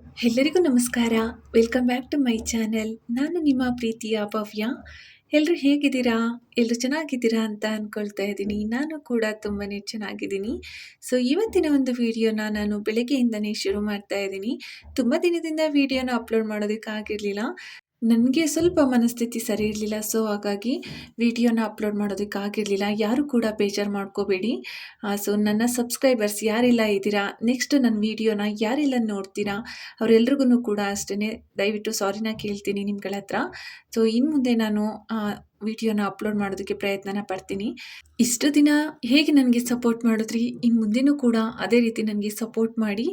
ಎಲ್ಲರಿಗೂ ನಮಸ್ಕಾರ. Welcome back to my channel ನಾನು ನಿಮ್ಮ ಪ್ರೀತಿಯ ಭವ್ಯ. ಎಲ್ಲರೂ ಹೇಗಿದ್ದೀರಾ? ಎಲ್ಲರೂ ಚೆನ್ನಾಗಿದ್ದೀರಾ ಅಂತ ಅಂದ್ಕೊಳ್ತಾ ಇದ್ದೀನಿ. ನಾನು ಕೂಡ ತುಂಬಾ ಚೆನ್ನಾಗಿದ್ದೀನಿ. ಸೊ ಇವತ್ತಿನ ಒಂದು ವಿಡಿಯೋನ ನಾನು ಬೆಳಗ್ಗೆಯಿಂದನೇ ಶುರು ಮಾಡ್ತಾ ಇದ್ದೀನಿ. ತುಂಬ ದಿನದಿಂದ ವಿಡಿಯೋನ ಅಪ್ಲೋಡ್ ಮಾಡೋದಕ್ಕಾಗಿರಲಿಲ್ಲ. ನನಗೆ ಸ್ವಲ್ಪ ಮನಸ್ಥಿತಿ ಸರಿ ಇರಲಿಲ್ಲ ಸೊ ಹಾಗಾಗಿ ವಿಡಿಯೋನ ಅಪ್ಲೋಡ್ ಮಾಡೋದಕ್ಕಾಗಿರಲಿಲ್ಲ ಯಾರು ಕೂಡ ಬೇಜಾರು ಮಾಡ್ಕೋಬೇಡಿ. ಸೊ ನನ್ನ ಸಬ್ಸ್ಕ್ರೈಬರ್ಸ್ ಯಾರೆಲ್ಲ ಇದ್ದೀರಾ? ನೆಕ್ಸ್ಟ್ ನನ್ನ ವಿಡಿಯೋನ ಯಾರೆಲ್ಲ ನೋಡ್ತೀರಾ? ಅವರೆಲ್ರಿಗೂ ಕೂಡ ಅಷ್ಟೇ ದಯವಿಟ್ಟು ಸಾರಿನ ಕೇಳ್ತೀನಿ ನಿಮ್ಗಳ ಹತ್ರ ಸೊ ಇನ್ನು ಮುಂದೆ ನಾನು ವಿಡಿಯೋನ ಅಪ್ಲೋಡ್ ಮಾಡೋದಕ್ಕೆ ಪ್ರಯತ್ನನ ಪಡ್ತೀನಿ. ಇಷ್ಟು ದಿನ ಹೇಗೆ ನನಗೆ ಸಪೋರ್ಟ್ ಮಾಡಿದ್ರಿ ಇನ್ನು ಮುಂದೆನೂ ಕೂಡ ಅದೇ ರೀತಿ ನನಗೆ ಸಪೋರ್ಟ್ ಮಾಡಿ.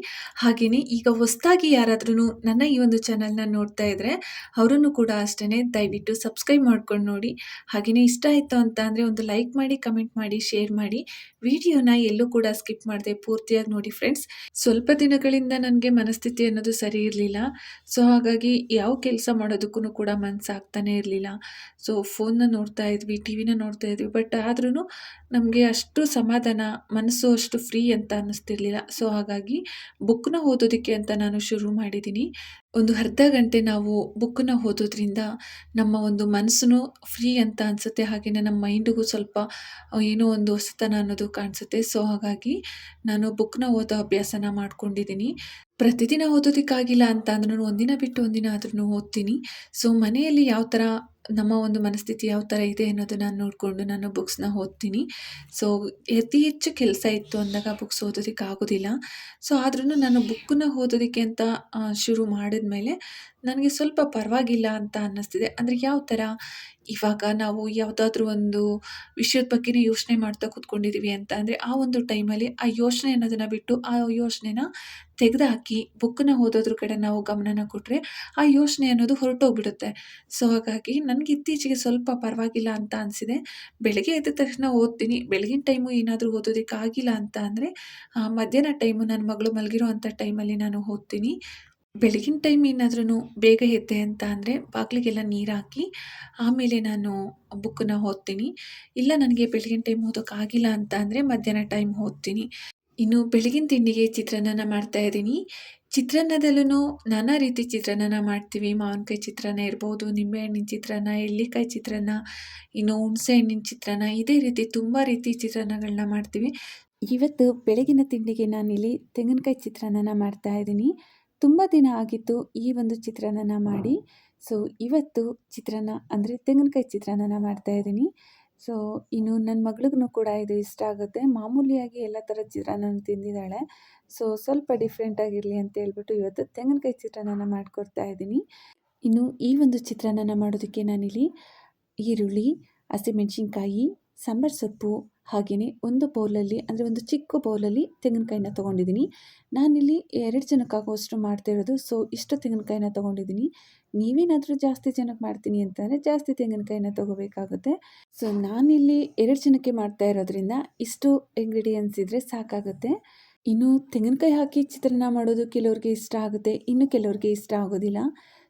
ಹಾಗೆಯೇ ಈಗ ಹೊಸದಾಗಿ ಯಾರಾದ್ರೂ ನನ್ನ ಈ ಒಂದು ಚಾನಲ್ನ ನೋಡ್ತಾ ಇದ್ದರೆ ಅವರನ್ನು ಕೂಡ ಅಷ್ಟೇ ದಯವಿಟ್ಟು ಸಬ್ಸ್ಕ್ರೈಬ್ ಮಾಡ್ಕೊಂಡು ನೋಡಿ. ಹಾಗೆಯೇ ಇಷ್ಟ ಆಯಿತು ಅಂತ ಅಂದರೆ ಒಂದು ಲೈಕ್ ಮಾಡಿ, ಕಮೆಂಟ್ ಮಾಡಿ, ಶೇರ್ ಮಾಡಿ. ವಿಡಿಯೋನ ಎಲ್ಲೂ ಕೂಡ ಸ್ಕಿಪ್ ಮಾಡದೆ ಪೂರ್ತಿಯಾಗಿ ನೋಡಿ ಫ್ರೆಂಡ್ಸ್. ಸ್ವಲ್ಪ ದಿನಗಳಿಂದ ನನಗೆ ಮನಸ್ಥಿತಿ ಅನ್ನೋದು ಸರಿ ಇರಲಿಲ್ಲ. ಸೊ ಹಾಗಾಗಿ ಯಾವ ಕೆಲಸ ಮಾಡೋದಕ್ಕೂ ಕೂಡ ಮನಸ್ಸಾಗ್ತಾನೆ ಇರಲಿಲ್ಲ. ಸೊ ಫೋನ್ನ ನೋಡ್ತಾ ಇದ್ವಿ, ಟಿ ವಿನ ನೋಡ್ತಾ ಇದ್ವಿ. ಬಟ್ ಆದ್ರೂ ನಮಗೆ ಅಷ್ಟು ಸಮಾಧಾನ, ಮನಸ್ಸು ಅಷ್ಟು ಫ್ರೀ ಅಂತ ಅನ್ನಿಸ್ತಿರ್ಲಿಲ್ಲ. ಸೊ ಹಾಗಾಗಿ ಬುಕ್ನ ಓದೋದಕ್ಕೆ ಅಂತ ನಾನು ಶುರು ಮಾಡಿದ್ದೀನಿ ಒಂದು ಅರ್ಧ ಗಂಟೆ ನಾವು ಬುಕ್ಕನ್ನ ಓದೋದ್ರಿಂದ ನಮ್ಮ ಒಂದು ಮನಸ್ಸು ಫ್ರೀ ಅಂತ ಅನಿಸುತ್ತೆ. ಹಾಗೆಯೇ ನಮ್ಮ ಮೈಂಡಿಗೂ ಸ್ವಲ್ಪ ಏನೋ ಒಂದು ಹೊಸತನ ಅನ್ನೋದು ಕಾಣಿಸುತ್ತೆ. ಸೊ ಹಾಗಾಗಿ ನಾನು ಬುಕ್ನ ಓದೋ ಅಭ್ಯಾಸನ ಮಾಡ್ಕೊಂಡಿದ್ದೀನಿ ಪ್ರತಿದಿನ ಓದೋದಕ್ಕಾಗಿಲ್ಲ ಅಂತ ಅಂದ್ರೂ ಒಂದಿನ ಬಿಟ್ಟು ಒಂದಿನ ಆದ್ರೂ ಓದ್ತೀನಿ. ಸೊ ಮನೆಯಲ್ಲಿ ಯಾವ ಥರ ನಮ್ಮ ಒಂದು ಮನಸ್ಥಿತಿ ಯಾವ ಥರ ಇದೆ ಅನ್ನೋದನ್ನು ನೋಡಿಕೊಂಡು ನಾನು ಬುಕ್ಸ್ನ ಓದ್ತೀನಿ. ಸೊ ಅತಿ ಹೆಚ್ಚು ಕೆಲಸ ಇತ್ತು ಅಂದಾಗ ಬುಕ್ಸ್ ಓದೋದಕ್ಕೆ ಆಗೋದಿಲ್ಲ. ಸೊ ಆದ್ರೂ ನಾನು ಬುಕ್ಕನ್ನ ಓದೋದಕ್ಕೆ ಅಂತ ಶುರು ಮಾಡಿದ ಮೇಲೆ ನನಗೆ ಸ್ವಲ್ಪ ಪರವಾಗಿಲ್ಲ ಅಂತ ಅನ್ನಿಸ್ತಿದೆ. ಅಂದರೆ ಯಾವ ಥರ? ಇವಾಗ ನಾವು ಯಾವುದಾದ್ರೂ ಒಂದು ವಿಷಯದ ಬಗ್ಗೆನೇ ಯೋಚನೆ ಮಾಡ್ತಾ ಕೂತ್ಕೊಂಡಿದ್ದೀವಿ ಅಂತ ಅಂದರೆ ಆ ಒಂದು ಟೈಮಲ್ಲಿ ಆ ಯೋಚನೆ ಅನ್ನೋದನ್ನು ಬಿಟ್ಟು ಆ ಯೋಚನೆನ ತೆಗೆದುಹಾಕಿ ಬುಕ್ಕನ್ನ ಓದೋದ್ರ ಕಡೆ ನಾವು ಗಮನನ ಕೊಟ್ಟರೆ ಆ ಯೋಚನೆ ಅನ್ನೋದು ಹೊರಟೋಗ್ಬಿಡುತ್ತೆ. ಸೊ ಹಾಗಾಗಿ ನನಗೆ ಇತ್ತೀಚೆಗೆ ಸ್ವಲ್ಪ ಪರವಾಗಿಲ್ಲ ಅಂತ ಅನಿಸಿದೆ. ಬೆಳಗ್ಗೆ ಎದ್ದ ತಕ್ಷಣ ಓದ್ತೀನಿ. ಬೆಳಗಿನ ಟೈಮು ಏನಾದರೂ ಓದೋದಕ್ಕಾಗಿಲ್ಲ ಅಂತ ಅಂದರೆ ಮಧ್ಯಾಹ್ನ ಟೈಮು ನನ್ನ ಮಗಳು ಮಲಗಿರೋ ಟೈಮಲ್ಲಿ ನಾನು ಓದ್ತೀನಿ. ಬೆಳಗಿನ ಟೈಮ್ ಏನಾದ್ರೂ ಬೇಗ ಎದ್ದೆ ಅಂತ ಅಂದರೆ, ಬಾಗಿಲಿಗೆಲ್ಲ ನೀರು ಹಾಕಿ ಆಮೇಲೆ ನಾನು ಬುಕ್ಕನ್ನ ಓದ್ತೀನಿ. ಇಲ್ಲ, ನನಗೆ ಬೆಳಗಿನ ಟೈಮ್ ಓದೋಕ್ಕಾಗಿಲ್ಲ ಅಂತ ಅಂದರೆ ಮಧ್ಯಾಹ್ನ ಟೈಮ್ ಓದ್ತೀನಿ. ಇನ್ನು ಬೆಳಗಿನ ತಿಂಡಿಗೆ ಚಿತ್ರಾನ್ನ ಮಾಡ್ತಾ ಇದ್ದೀನಿ. ಚಿತ್ರಾನ್ನದಲ್ಲೂ ನಾನಾ ರೀತಿ ಚಿತ್ರಾನ್ನ ಮಾಡ್ತೀವಿ. ಮಾವಿನಕಾಯಿ ಚಿತ್ರಾನ್ನ ಇರ್ಬೋದು ನಿಂಬೆಹಣ್ಣಿನ ಚಿತ್ರಾನ್ನ, ಎಳ್ಳಿಕಾಯಿ ಚಿತ್ರಾನ್ನ, ಇನ್ನು ಹುಣಸೆ ಹಣ್ಣಿನ ಚಿತ್ರಾನ್ನ ಇದೇ ರೀತಿ ತುಂಬ ರೀತಿ ಚಿತ್ರಾನ್ನಗಳನ್ನ ಮಾಡ್ತೀವಿ. ಇವತ್ತು ಬೆಳಗಿನ ತಿಂಡಿಗೆ ನಾನಿಲ್ಲಿ ತೆಂಗಿನಕಾಯಿ ಚಿತ್ರಾನ್ನ ಮಾಡ್ತಾ ಇದ್ದೀನಿ. ತುಂಬ ದಿನ ಆಗಿತ್ತು ಈ ಒಂದು ಚಿತ್ರಾನ್ನ ಮಾಡಿ. ಸೊ, ಇವತ್ತು ಚಿತ್ರಾನ್ನ ಅಂದರೆ ತೆಂಗಿನಕಾಯಿ ಚಿತ್ರಾನ್ನ ಮಾಡ್ತಾಯಿದ್ದೀನಿ ಸೊ, ಇನ್ನು ನನ್ನ ಮಗಳಿಗೂ ಕೂಡ ಇದು ಇಷ್ಟ ಆಗುತ್ತೆ. ಮಾಮೂಲಿಯಾಗಿ ಎಲ್ಲ ಥರ ಚಿತ್ರಾನ್ನ ತಿಂದಿದ್ದಾಳೆ. ಸೊ, ಸ್ವಲ್ಪ ಡಿಫ್ರೆಂಟಾಗಿರಲಿ ಅಂತ ಹೇಳ್ಬಿಟ್ಟು ಇವತ್ತು ತೆಂಗಿನಕಾಯಿ ಚಿತ್ರಾನ್ನ ಮಾಡಿಕೊಡ್ತಾ ಇದ್ದೀನಿ. ಇನ್ನು ಈ ಒಂದು ಚಿತ್ರಾನ್ನ ಮಾಡೋದಕ್ಕೆ ನಾನಿಲ್ಲಿ ಈರುಳ್ಳಿ, ಹಸಿಮೆಣ್ಸಿನ್ಕಾಯಿ, ಸಾಂಬಾರು ಸೊಪ್ಪು ಹಾಗೆಯೇ ಒಂದು ಬೌಲಲ್ಲಿ, ಅಂದರೆ ಒಂದು ಚಿಕ್ಕ ಬೌಲಲ್ಲಿ ತೆಂಗಿನಕಾಯಿನ ತೊಗೊಂಡಿದ್ದೀನಿ. ನಾನಿಲ್ಲಿ ಎರಡು ಜನಕ್ಕಾಗುವಷ್ಟು ಮಾಡ್ತಾ ಇರೋದು ಸೊ ಇಷ್ಟು ತೆಂಗಿನಕಾಯಿನ ತೊಗೊಂಡಿದ್ದೀನಿ. ನೀವೇನಾದರೂ ಜಾಸ್ತಿ ಜನಕ್ಕೆ ಮಾಡ್ತೀನಿ ಅಂತಂದರೆ ಜಾಸ್ತಿ ತೆಂಗಿನಕಾಯಿನ ತೊಗೋಬೇಕಾಗುತ್ತೆ. ಸೊ ನಾನಿಲ್ಲಿ ಎರಡು ಜನಕ್ಕೆ ಮಾಡ್ತಾ ಇರೋದ್ರಿಂದ ಇಷ್ಟು ಇಂಗ್ರೀಡಿಯೆಂಟ್ಸ್ ಇದ್ದರೆ ಸಾಕಾಗುತ್ತೆ. ಇನ್ನು ತೆಂಗಿನಕಾಯಿ ಹಾಕಿ ಚಿತ್ರಾನ್ನ ಮಾಡೋದು ಕೆಲವ್ರಿಗೆ ಇಷ್ಟ ಆಗುತ್ತೆ, ಇನ್ನು ಕೆಲವ್ರಿಗೆ ಇಷ್ಟ ಆಗೋದಿಲ್ಲ.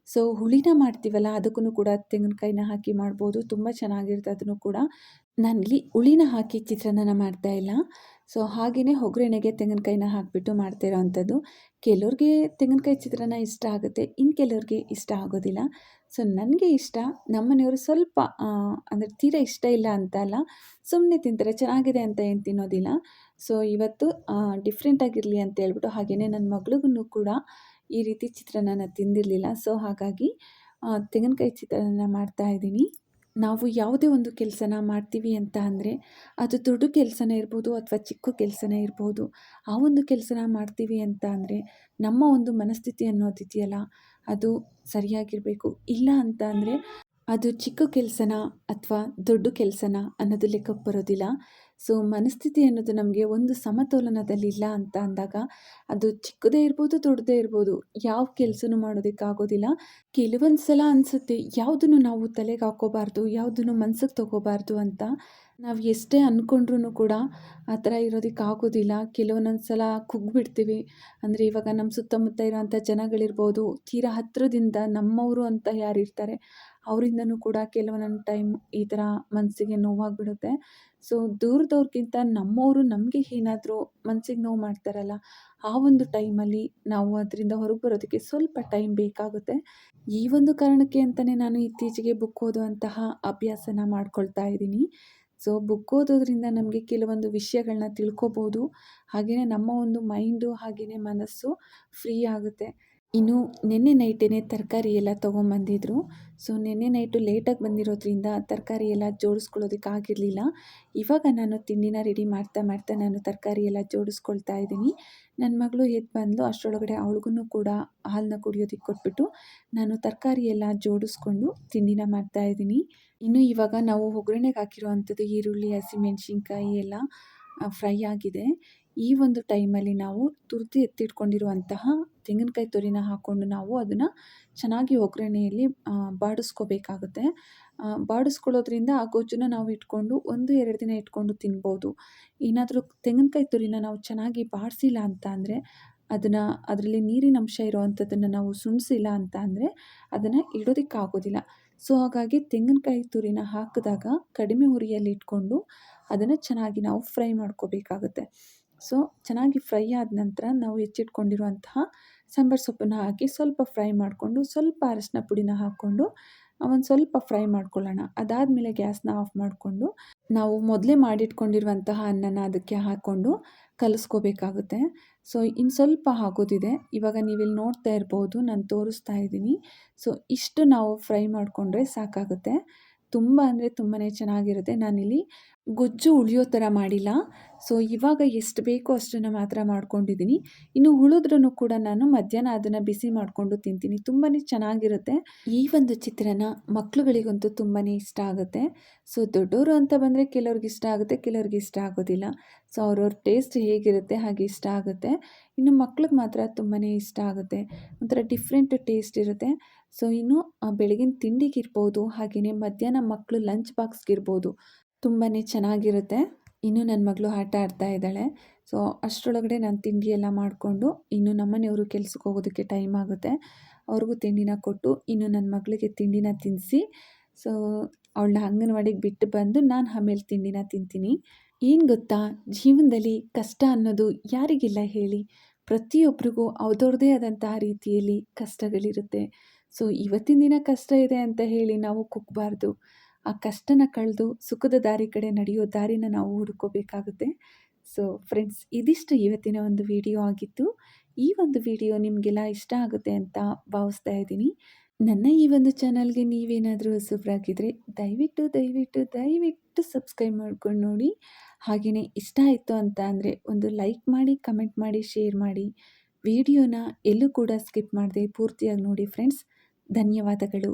ಸೊ ಹುಳಿನ ಮಾಡ್ತೀವಲ್ಲ ಅದಕ್ಕೂ ಕೂಡ ತೆಂಗಿನಕಾಯಿನ ಹಾಕಿ ಮಾಡ್ಬೋದು. ತುಂಬ ಚೆನ್ನಾಗಿರುತ್ತೆ, ಅದನ್ನು ಕೂಡ. ನಾನಿಲ್ಲಿ ಹುಳಿನ ಹಾಕಿ ಚಿತ್ರಾನ್ನ ಮಾಡ್ತಾ ಇಲ್ಲ. ಸೊ ಹಾಗೆಯೇ ಒಗ್ಗರಣೆಗೆ ತೆಂಗಿನಕಾಯಿನ ಹಾಕಿಬಿಟ್ಟು ಮಾಡ್ತಿರೋ ಅಂಥದ್ದು ಕೆಲವ್ರಿಗೆ ತೆಂಗಿನಕಾಯಿ ಚಿತ್ರಾನ್ನ ಇಷ್ಟ ಆಗುತ್ತೆ ಇನ್ನು ಕೆಲವ್ರಿಗೆ ಇಷ್ಟ ಆಗೋದಿಲ್ಲ. ಸೊ ನನಗೆ ಇಷ್ಟ ನಮ್ಮನೆಯವರು ಸ್ವಲ್ಪ ಅಂದರೆ ತೀರಾ ಇಷ್ಟ ಇಲ್ಲ ಅಂತ ಅಲ್ಲ ಸುಮ್ಮನೆ ತಿಂತಾರೆ, ಚೆನ್ನಾಗಿದೆ ಅಂತ ಏನು ತಿನ್ನೋದಿಲ್ಲ. ಸೊ ಇವತ್ತು ಡಿಫ್ರೆಂಟಾಗಿರಲಿ ಅಂತ ಹೇಳ್ಬಿಟ್ಟು ಹಾಗೆಯೇ ನನ್ನ ಮಗಳಿಗೂ ಕೂಡ ಈ ರೀತಿ ಚಿತ್ರಾನ್ನ ತಿಂದಿರಲಿಲ್ಲ. ಸೊ ಹಾಗಾಗಿ ತೆಂಗಿನಕಾಯಿ ಚಿತ್ರಾನ್ನ ಮಾಡ್ತಾ ಇದ್ದೀನಿ. ನಾವು ಯಾವುದೇ ಒಂದು ಕೆಲಸನ ಮಾಡ್ತೀವಿ ಅಂತ ಅಂದರೆ, ಅದು ದೊಡ್ಡ ಕೆಲಸನೇ ಇರ್ಬೋದು ಅಥವಾ ಚಿಕ್ಕ ಕೆಲಸನೇ ಇರ್ಬೋದು, ಆ ಒಂದು ಕೆಲಸನ ಮಾಡ್ತೀವಿ ಅಂತ ಅಂದರೆ, ನಮ್ಮ ಒಂದು ಮನಸ್ಥಿತಿ ಅನ್ನೋದಿದೆಯಲ್ಲ ಅದು ಸರಿಯಾಗಿರಬೇಕು. ಇಲ್ಲ ಅಂತ ಅಂದರೆ, ಅದು ಚಿಕ್ಕ ಕೆಲಸನ ಅಥವಾ ದೊಡ್ಡ ಕೆಲಸನ ಅನ್ನೋದು ಲೆಕ್ಕಕ್ಕೆ ಬರೋದಿಲ್ಲ. ಸೊ ಮನಸ್ಥಿತಿ ಅನ್ನೋದು ನಮಗೆ ಒಂದು ಸಮತೋಲನದಲ್ಲಿ ಇಲ್ಲ ಅಂತ ಅಂದಾಗ, ಅದು ಚಿಕ್ಕದೇ ಇರ್ಬೋದು, ದೊಡ್ಡದೇ ಇರ್ಬೋದು, ಯಾವ ಕೆಲಸನೂ ಮಾಡೋದಕ್ಕಾಗೋದಿಲ್ಲ. ಕೆಲವೊಂದು ಸಲ ಅನಿಸುತ್ತೆ, ಯಾವುದನ್ನು ನಾವು ತಲೆಗೆ ಹಾಕೋಬಾರ್ದು, ಯಾವುದನ್ನು ಮನ್ಸಿಗೆ ತಗೋಬಾರ್ದು ಅಂತ. ನಾವು ಎಷ್ಟೇ ಅಂದ್ಕೊಂಡ್ರೂ ಕೂಡ ಆ ಥರ ಇರೋದಕ್ಕಾಗೋದಿಲ್ಲ. ಕೆಲವೊಂದೊಂದು ಸಲ ಕುಗ್ಗಿಬಿಡ್ತೀವಿ ಅಂದರೆ ಇವಾಗ ನಮ್ಮ ಸುತ್ತಮುತ್ತ ಇರೋವಂಥ ಜನಗಳಿರ್ಬೋದು, ತೀರಾ ಹತ್ತಿರದಿಂದ ನಮ್ಮವರು ಅಂತ ಯಾರಿರ್ತಾರೆ, ಅವರಿಂದನೂ ಕೂಡ ಕೆಲವೊಂದೊಂದು ಟೈಮ್ ಈ ಥರ ಮನಸ್ಸಿಗೆ ನೋವಾಗಿಬಿಡುತ್ತೆ. ಸೊ ದೂರದವ್ರಿಗಿಂತ ನಮ್ಮವರು ನಮಗೆ ಏನಾದರೂ ಮನಸ್ಸಿಗೆ ನೋವು ಮಾಡ್ತಾರಲ್ಲ, ಆ ಒಂದು ಟೈಮಲ್ಲಿ ನಾವು ಅದರಿಂದ ಹೊರಗೆ ಬರೋದಕ್ಕೆ ಸ್ವಲ್ಪ ಟೈಮ್ ಬೇಕಾಗುತ್ತೆ. ಈ ಒಂದು ಕಾರಣಕ್ಕೆ ಅಂತಲೇ ನಾನು ಇತ್ತೀಚೆಗೆ ಬುಕ್ ಓದುವಂತಹ ಅಭ್ಯಾಸನ ಮಾಡ್ಕೊಳ್ತಾ ಇದ್ದೀನಿ. ಸೊ ಬುಕ್ ಓದೋದ್ರಿಂದ ನಮಗೆ ಕೆಲವೊಂದು ವಿಷಯಗಳನ್ನ ತಿಳ್ಕೊಬೋದು. ಹಾಗೆಯೇ ನಮ್ಮ ಒಂದು ಮೈಂಡು ಹಾಗೆಯೇ ಮನಸ್ಸು ಫ್ರೀ ಆಗುತ್ತೆ. ಇನ್ನು ನಿನ್ನೆ ನೈಟೇ ತರಕಾರಿ ಎಲ್ಲ ತೊಗೊಂಬಂದಿದ್ರು. ಸೊ, ನಿನ್ನೆ ನೈಟು ಲೇಟಾಗಿ ಬಂದಿರೋದ್ರಿಂದ ತರಕಾರಿ ಎಲ್ಲ ಜೋಡಿಸ್ಕೊಳ್ಳೋದಕ್ಕೆ ಆಗಿರಲಿಲ್ಲ. ಇವಾಗ ನಾನು ತಿಂಡಿನ ರೆಡಿ ಮಾಡ್ತಾ ಮಾಡ್ತಾ ನಾನು ತರಕಾರಿ ಎಲ್ಲ ಜೋಡಿಸ್ಕೊಳ್ತಾ ಇದ್ದೀನಿ. ನನ್ನ ಮಗಳು ಎದ್ದು ಬಂದು ಅಷ್ಟರೊಳಗಡೆ ಅವಳಿಗೂ ಕೂಡ ಹಾಲನ್ನ ಕುಡಿಯೋದಕ್ಕೆ ಕೊಟ್ಬಿಟ್ಟು ನಾನು ತರಕಾರಿ ಎಲ್ಲ ಜೋಡಿಸ್ಕೊಂಡು ತಿಂಡಿನ ಮಾಡ್ತಾ ಇದ್ದೀನಿ. ಇನ್ನು ಇವಾಗ ನಾವು ಒಗ್ಗರಣೆಗೆ ಹಾಕಿರುವಂಥದ್ದು ಈರುಳ್ಳಿ ಹಸಿಮೆಣ್ಸಿನ್ಕಾಯಿ ಎಲ್ಲ ಫ್ರೈ ಆಗಿದೆ. ಈ ಒಂದು ಟೈಮಲ್ಲಿ ನಾವು ತುರಿದು ಎತ್ತಿಟ್ಕೊಂಡಿರುವಂತಹ ತೆಂಗಿನಕಾಯಿ ತುರಿನ ಹಾಕ್ಕೊಂಡು ನಾವು ಅದನ್ನು ಚೆನ್ನಾಗಿ ಒಗ್ಗರಣೆಯಲ್ಲಿ ಬಾಡಿಸ್ಕೋಬೇಕಾಗುತ್ತೆ. ಬಾಡಿಸ್ಕೊಳ್ಳೋದ್ರಿಂದ ಆ ಗೊಜ್ಜನ್ನ ನಾವು ಇಟ್ಕೊಂಡು ಒಂದು ಎರಡು ದಿನ ಇಟ್ಕೊಂಡು ತಿನ್ಬೋದು. ಏನಾದರೂ ತೆಂಗಿನಕಾಯಿ ತುರಿನ ನಾವು ಚೆನ್ನಾಗಿ ಬಾಡಿಸಿಲ್ಲ ಅಂತ ಅಂದರೆ ಅದನ್ನು, ಅದರಲ್ಲಿ ನೀರಿನ ಅಂಶ ಇರುವಂಥದ್ದನ್ನು ನಾವು ಸುಣಿಸಿಲ್ಲ ಅಂತ ಅಂದರೆ ಅದನ್ನು ಇಡೋದಕ್ಕಾಗೋದಿಲ್ಲ. ಸೊ, ಹಾಗಾಗಿ ತೆಂಗಿನಕಾಯಿ ತುರಿನ ಹಾಕಿದಾಗ ಕಡಿಮೆ ಉರಿಯಲ್ಲಿ ಇಟ್ಕೊಂಡು ಅದನ್ನು ಚೆನ್ನಾಗಿ ನಾವು ಫ್ರೈ ಮಾಡ್ಕೋಬೇಕಾಗುತ್ತೆ. ಸೊ ಚೆನ್ನಾಗಿ ಫ್ರೈ ಆದ ನಂತರ ನಾವು ಹೆಚ್ಚಿಟ್ಕೊಂಡಿರುವಂತಹ ಸಾಂಬಾರು ಸೊಪ್ಪನ್ನು ಹಾಕಿ ಸ್ವಲ್ಪ ಫ್ರೈ ಮಾಡಿಕೊಂಡು ಸ್ವಲ್ಪ ಅರಶಿನ ಪುಡಿನ ಹಾಕ್ಕೊಂಡು ಒಂದು ಸ್ವಲ್ಪ ಫ್ರೈ ಮಾಡ್ಕೊಳ್ಳೋಣ. ಅದಾದಮೇಲೆ ಗ್ಯಾಸ್ನ ಆಫ್ ಮಾಡಿಕೊಂಡು ನಾವು ಮೊದಲೇ ಮಾಡಿಟ್ಕೊಂಡಿರುವಂತಹ ಅನ್ನನ ಅದಕ್ಕೆ ಹಾಕ್ಕೊಂಡು ಕಲಿಸ್ಕೋಬೇಕಾಗುತ್ತೆ. ಸೊ ಇನ್ನು ಸ್ವಲ್ಪ ಆಗೋದಿದೆ. ಇವಾಗ ನೀವಿಲ್ಲಿ ನೋಡ್ತಾ ಇರ್ಬೋದು, ನಾನು ತೋರಿಸ್ತಾ ಇದ್ದೀನಿ. ಸೊ ಇಷ್ಟು ನಾವು ಫ್ರೈ ಮಾಡಿಕೊಂಡ್ರೆ ಸಾಕಾಗುತ್ತೆ. ತುಂಬ ಅಂದರೆ ತುಂಬಾ ಚೆನ್ನಾಗಿರುತ್ತೆ. ನಾನಿಲ್ಲಿ ಗೊಜ್ಜು ಉಳಿಯೋ ಥರ ಮಾಡಿಲ್ಲ. ಸೊ, ಇವಾಗ ಎಷ್ಟು ಬೇಕೋ ಅಷ್ಟನ್ನು ಮಾತ್ರ ಮಾಡ್ಕೊಂಡಿದ್ದೀನಿ. ಇನ್ನು ಉಳಿದ್ರೂ ಕೂಡ ನಾನು ಮಧ್ಯಾಹ್ನ ಅದನ್ನು ಬಿಸಿ ಮಾಡಿಕೊಂಡು ತಿಂತೀನಿ. ತುಂಬಾ ಚೆನ್ನಾಗಿರುತ್ತೆ. ಈ ಒಂದು ಚಿತ್ರಾನ್ನ ಮಕ್ಳುಗಳಿಗಂತೂ ತುಂಬಾ ಇಷ್ಟ ಆಗುತ್ತೆ. ಸೊ ದೊಡ್ಡವರು ಅಂತ ಬಂದರೆ ಕೆಲವ್ರಿಗೆ ಇಷ್ಟ ಆಗುತ್ತೆ, ಕೆಲವ್ರಿಗೆ ಇಷ್ಟ ಆಗೋದಿಲ್ಲ. ಸೊ, ಅವ್ರವ್ರ ಟೇಸ್ಟ್ ಹೇಗಿರುತ್ತೆ ಹಾಗೆ ಇಷ್ಟ ಆಗುತ್ತೆ. ಇನ್ನು ಮಕ್ಳಿಗೆ ಮಾತ್ರ ತುಂಬಾ ಇಷ್ಟ ಆಗುತ್ತೆ. ಒಂಥರ ಡಿಫ್ರೆಂಟ್ ಟೇಸ್ಟ್ ಇರುತ್ತೆ. ಸೊ ಇನ್ನು ಬೆಳಗಿನ ತಿಂಡಿಗಿರ್ಬೋದು ಹಾಗೆಯೇ ಮಧ್ಯಾಹ್ನ ಮಕ್ಕಳು ಲಂಚ್ ಬಾಕ್ಸ್ಗಿರ್ಬೋದು ತುಂಬಾ ಚೆನ್ನಾಗಿರುತ್ತೆ. ಇನ್ನು ನನ್ನ ಮಗಳು ಆಟ ಆಡ್ತಾ ಇದ್ದಾಳೆ. ಸೊ, ಅಷ್ಟರೊಳಗಡೆ ನಾನು ತಿಂಡಿ ಎಲ್ಲ ಮಾಡಿಕೊಂಡು, ಇನ್ನು ನಮ್ಮನೆಯವರು ಕೆಲ್ಸಕ್ಕೆ ಹೋಗೋದಕ್ಕೆ ಟೈಮ್ ಆಗುತ್ತೆ. ಅವ್ರಿಗೂ ತಿಂಡಿನ ಕೊಟ್ಟು, ಇನ್ನು ನನ್ನ ಮಗಳಿಗೆ ತಿಂಡಿನ ತಿನ್ನಿಸಿ ಸೊ, ಅವಳನ್ನ ಅಂಗನವಾಡಿಗೆ ಬಿಟ್ಟು ಬಂದು ನಾನು ಆಮೇಲೆ ತಿಂಡಿನ ತಿಂತೀನಿ. ಏನು ಗೊತ್ತಾ? ಜೀವನದಲ್ಲಿ ಕಷ್ಟ ಅನ್ನೋದು ಯಾರಿಗಿಲ್ಲ ಹೇಳಿ. ಪ್ರತಿಯೊಬ್ಬರಿಗೂ ಅವ್ರದ್ದೇ ಆದಂತಹ ರೀತಿಯಲ್ಲಿ ಕಷ್ಟಗಳಿರುತ್ತೆ. ಸೊ ಇವತ್ತಿನ ದಿನ ಕಷ್ಟ ಇದೆ ಅಂತ ಹೇಳಿ ನಾವು ಕುಗ್ಬಾರ್ದು. ಆ ಕಷ್ಟನ ಕಳೆದು ಸುಖದ ದಾರಿ ಕಡೆ ನಡೆಯೋ ದಾರಿನ ನಾವು ಹುಡುಕೋಬೇಕಾಗುತ್ತೆ. ಸೊ ಫ್ರೆಂಡ್ಸ್, ಇದಿಷ್ಟು ಇವತ್ತಿನ ಒಂದು ವಿಡಿಯೋ ಆಗಿತ್ತು. ಈ ಒಂದು ವಿಡಿಯೋ ನಿಮಗೆಲ್ಲ ಇಷ್ಟ ಆಗುತ್ತೆ ಅಂತ ಭಾವಿಸ್ತಾ ಇದ್ದೀನಿ. ನನ್ನ ಈ ಒಂದು ಚಾನಲ್ಗೆ ನೀವೇನಾದರೂ ಹೊಸಬ್ರಾಗಿದ್ದರೆ ದಯವಿಟ್ಟು ದಯವಿಟ್ಟು ದಯವಿಟ್ಟು ಸಬ್ಸ್ಕ್ರೈಬ್ ಮಾಡ್ಕೊಂಡು ನೋಡಿ. ಹಾಗೆಯೇ ಇಷ್ಟ ಆಯಿತು ಅಂತ ಅಂದರೆ ಒಂದು ಲೈಕ್ ಮಾಡಿ, ಕಮೆಂಟ್ ಮಾಡಿ, ಶೇರ್ ಮಾಡಿ. ವಿಡಿಯೋನ ಎಲ್ಲೂ ಕೂಡ ಸ್ಕಿಪ್ ಮಾಡದೆ ಪೂರ್ತಿಯಾಗಿ ನೋಡಿ ಫ್ರೆಂಡ್ಸ್. ಧನ್ಯವಾದಗಳು.